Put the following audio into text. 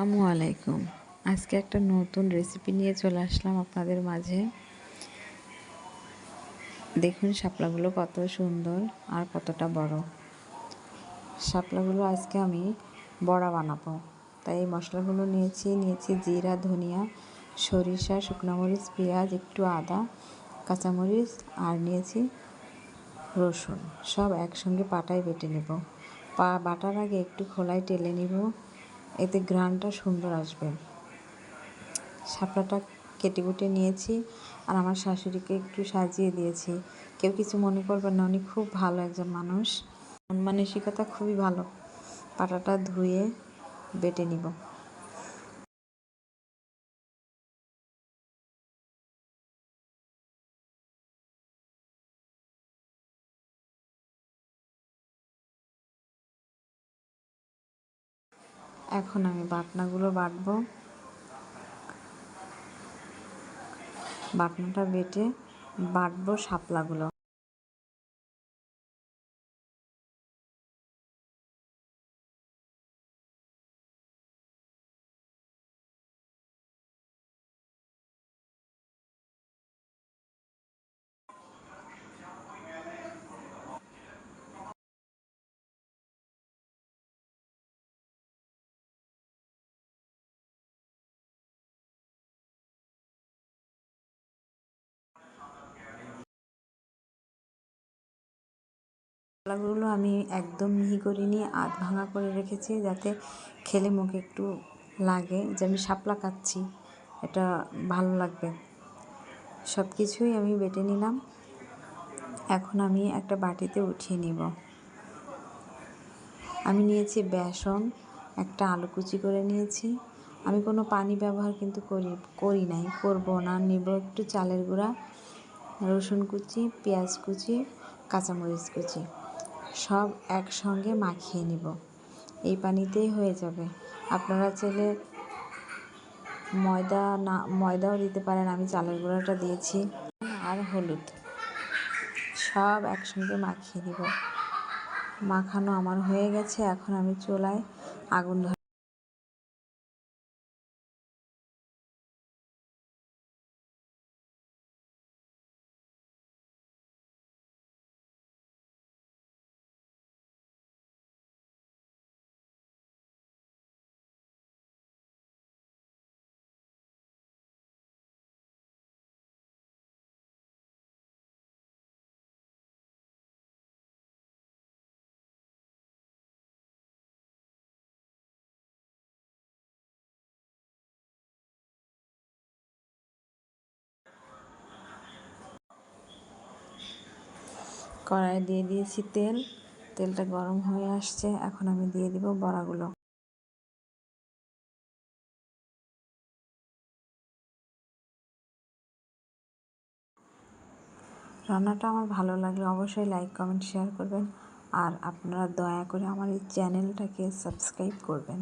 আসসালামু আলাইকুম। আজকে একটা নতুন রেসিপি নিয়ে চলে আসলাম আপনাদের মাঝে। দেখুন শাপলাগুলো কত সুন্দর আর কতটা বড়। শাপলাগুলো আজকে আমি বড়া বানাবো। তাই এই মশলাগুলো নিয়েছি নিয়েছি জিরা, ধনিয়া, সরিষা, শুকনো মরিচ, পেঁয়াজ, একটু আদা কাঁচামরিচ আর নিয়েছি রসুন। সব একসঙ্গে পাটায় বেটে নেব। পা বাটার আগে একটু খোলায় টেলে নিব। এতে গ্রানটা সুন্দর আসবে। শাপলাটা কেটে কুটে নিয়েছি আর আমার শাশুড়িকে একটু সাজিয়ে দিয়েছি। কেউ কিছু মনে করবেন না, উনি খুব ভালো একজন মানুষ। মন মানসিকতা খুবই ভালো। পাটাটা ধুয়ে বেটে নিব। এখন আমি বাটনাগুলো বাটব। বাটনাটা বেটে বাটবো শাপলাগুলো। মশলাগুলো আমি একদম মিহি করে নিয়ে আধ ভাঙা করে রেখেছি যাতে খেলে মুখে একটু লাগে যে আমি শাপলা কাচ্ছি, এটা ভালো লাগবে। সব কিছুই আমি বেটে নিলাম, এখন আমি একটা বাটিতে উঠিয়ে নিব। আমি নিয়েছি বেসন, একটা আলু কুচি করে নিয়েছি। আমি কোনো পানি ব্যবহার কিন্তু করি করি নাই, করব না। নিব একটু চালের গুঁড়া, রসুন কুচি, পেঁয়াজ কুচি, কাঁচামরিচ কুচি। সব একসঙ্গে মাখিয়ে নিব। এই পানিতেই হয়ে যাবে। আপনারা চাইলে ময়দা না, ময়দাও দিতে পারেন। আমি চালের গুঁড়াটা দিয়েছি আর হলুদ। সব একসঙ্গে মাখিয়ে নিব। মাখানো আমার হয়ে গেছে। এখন আমি চুলায় আগুন কড়াই দিয়ে দিয়েছি তেল। তেলটা গরম হয়ে আসছে, এখন আমি দিয়ে দিব বড়াগুলো। রান্নাটা আমার ভালো লাগলে অবশ্যই লাইক, কমেন্ট, শেয়ার করবেন। আর আপনারা দয়া করে আমার এই চ্যানেলটাকে সাবস্ক্রাইব করবেন।